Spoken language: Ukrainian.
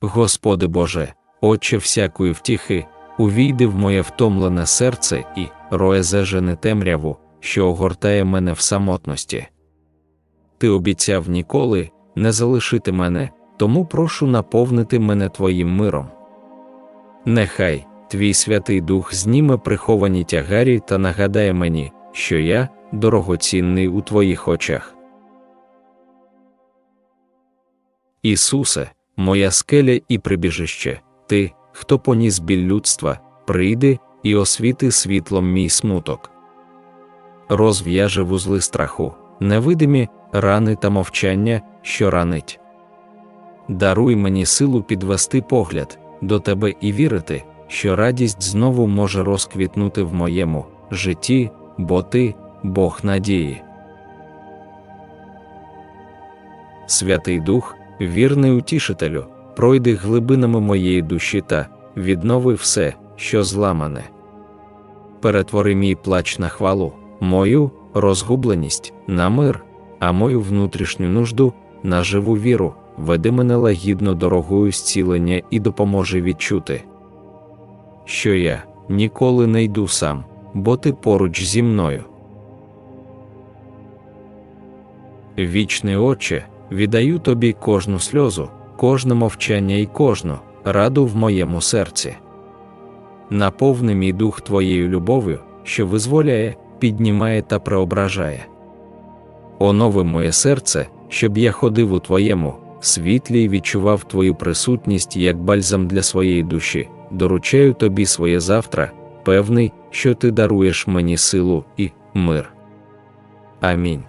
Господи Боже, Отче всякої втіхи, увійди в моє втомлене серце і роє зажене темряву, що огортає мене в самотності. Ти обіцяв ніколи не залишити мене, тому прошу наповнити мене Твоїм миром. Нехай Твій Святий Дух зніме приховані тягарі та нагадає мені, що я дорогоцінний у Твоїх очах. Ісусе, моя скеля і прибіжище, Ти, хто поніс біль людства, прийди і освіти світлом мій смуток. Розв'яже вузли страху, невидимі рани та мовчання, що ранить. Даруй мені силу підвести погляд до тебе і вірити, що радість знову може розквітнути в моєму житті, бо ти Бог надії. Святий Дух, вірний утішителю, пройди глибинами моєї душі та віднови все, що зламане. Перетвори мій плач на хвалу, мою розгубленість на мир, а мою внутрішню нужду на живу віру, веди мене лагідно дорогою зцілення і допоможи відчути, що я ніколи не йду сам, бо ти поруч зі мною. Вічний Отче, віддаю тобі кожну сльозу, кожне мовчання і кожну раду в моєму серці. Наповни мій дух твоєю любов'ю, що визволяє, піднімає та преображає. Онови моє серце, щоб я ходив у твоєму світлі і відчував твою присутність як бальзам для своєї душі, доручаю тобі своє завтра, певний, що ти даруєш мені силу і мир. Амінь.